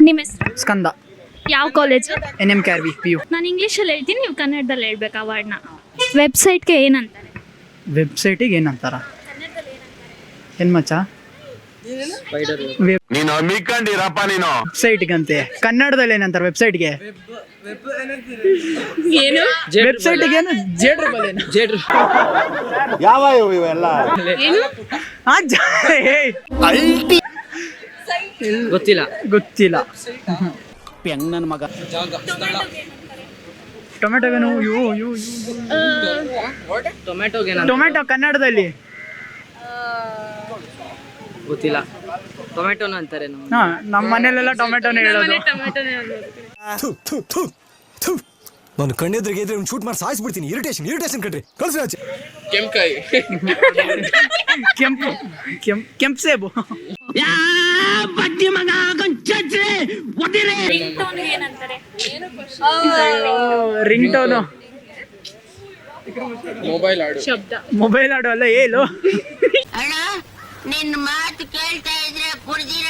ನಿಮ್ಮ ಹೆಸರು? ಸ್ಕಂದ. ಯಾವ college N M K R V P U ನಾನು ಇಂಗ್ಲೀಷಲ್ಲಿ ಹೇಳ್ತೀನಿ ನೀವು ಕನ್ನಡದಲ್ಲಿ ಹೇಳ್ಬೇಕು ಆ ವರ್ಡ್ನ ವೆಬ್ಸೈಟ್ಗೆ ಏನಂತಾರೆ? ವೆಬ್ಸೈಟಿಗೆ ಏನಂತಾರ? ಏನ್ ಮಚ್ಚ? ನೀನು ಮಿಕ್ಕಂಡಿರಪ್ಪ ನೀನು. ವೆಬ್ಸೈಟ್ಗಂತೆ ಕನ್ನಡದಲ್ಲಿ ಏನಂತಾರೆ ವೆಬ್ಸೈಟ್ಗೆ ಏನು? ವೆಬ್ಸೈಟ್ಗೆ ಏನು? ಜೇಡ್ರ ಬಲೇನ ಯಾವ ಇವೆಲ್ಲ? ಆ, ಜ- ಏಯ್, ಗೊತ್ತಿಲ್ಲ. ಗೊತ್ತಿಲ್ಲ. ನನ್ನ ಮಗ. ಯು ಯು ಟೊಮೆಟೊಗೆ ಟೊಮೆಟೊ ಕನ್ನಡದಲ್ಲಿ. ಗೊತ್ತಿಲ್ಲ. ಟೊಮೆಟೊನ ಅಂತಾರೆ ನಮ್ಮ ಹಾ ನಮ್ಮ ಮನೇಲೆಲ್ಲ ಟೊಮೆಟೊನೇ ಹೇಳೋದು. ನಾನು ಕಣ್ಣೆದ್ರಿಗೆ ಇದ್ರೆ ಶೂಟ್ ಮಾಡಿ ಸಾಯಿಸ್ಬಿಡ್ತೀನಿ. ಇರಿಟೇಷನ್ ಇರಿಟೇಷನ್ ಕಣ್ರಿ. ಕಳ್ಸಿ ಆಚೆ. ಕೆಂಪು ಕೆಂಪು ಕೆಂಪು ಸೇಬು. ರಿಂಗ್ ಟೋನು ಶಬ್ದ. ಮೊಬೈಲ್ ಆಡು ಅಲ್ಲ ಹೇಳು ಅಣ್ಣ ನಿನ್ ಮಾತು ಕೇಳ್ತಾ ಇದ್ರೆ ಕಿಕ್ಕ